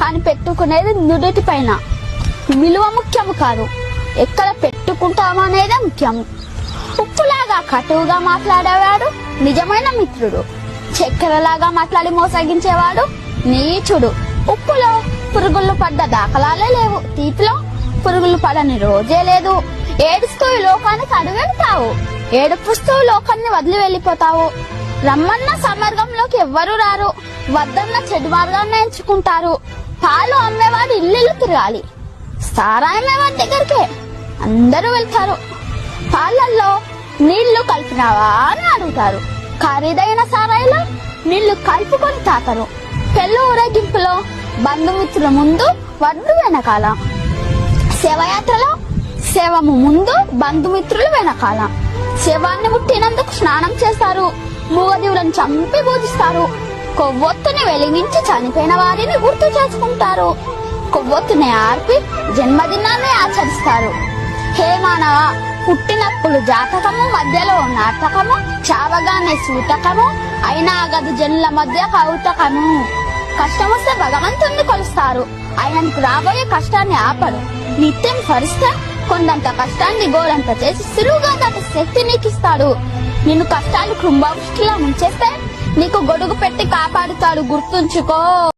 కానీ పెట్టుకునేది నుదుటి పైన. విలువ ముఖ్యము కాదు. ఎక్కడ పెట్టుకుంటాము అనేది ముఖ్యము. ఉప్పులాగా కటువుగా మాట్లాడేవాడు నిజమైన మిత్రుడు. చక్కెరలాగా మాట్లాడి మోసగించేవాడు నీచుడు. ఉప్పులో పురుగులు పడ్డ దాఖలాలే లేవు. తీపిలో పురుగులు పడని రోజే లేదు. ఏడుస్తూ ఈ లోకానికి అడుగెడతావు ఏడుపుస్తూ లోకాన్ని వదిలి వెళ్ళిపోతావు. రమ్మన్న సమర్గంలోకి ఎవ్వరు రారు. వద్దన్న చెడు మార్గాన్ని ఎంచుకుంటారు. ఇల్లు తిరగాలి. సారాయి అమ్మేవాడి దగ్గరికే అందరూ వెళ్తారు. పాలల్లో నీళ్ళు కలిపినావా అని అడుగుతారు. ఖరీదైన సారాయిలో నీళ్ళు కలుపుకొని తాతరు పెళ్ళి ఊరేగింపులో బంధుమిత్రుల ముందు వడ్డు వెనకాల. శవయాత్రలో శవము ముందు బంధుమిత్రులు వెనకాల. శవాన్ని ముట్టినందుకు స్నానం చేస్తారు. మూగదీవులను చంపి పూజిస్తారు. కొవ్వొత్తుని వెలిగించి చనిపోయిన వారిని గుర్తు చేసుకుంటారు. కొవ్వొత్తుని ఆర్పి జన్మదినాన్ని ఆచరిస్తారు. హే మానవ పుట్టినప్పుడు జాతకము మధ్యలో నాటకము చావగానే సూతకము అయినా గది జన్ల మధ్య కౌతకము. కష్టం వస్తే భగవంతుణ్ణి కొలుస్తారు. ఆయనకు రాబోయే కష్టాన్ని ఆపడు. నిత్యం పరిస్తే కొండంత కష్టాన్ని గోరంత చేసి సులువుగా దాని శక్తి నీకిస్తాడు. నిన్ను కష్టాలు కుంభవృష్టిలా ముంచేస్తే నీకు గొడుగు పెట్టి కాపాడుతాడు గుర్తుంచుకో.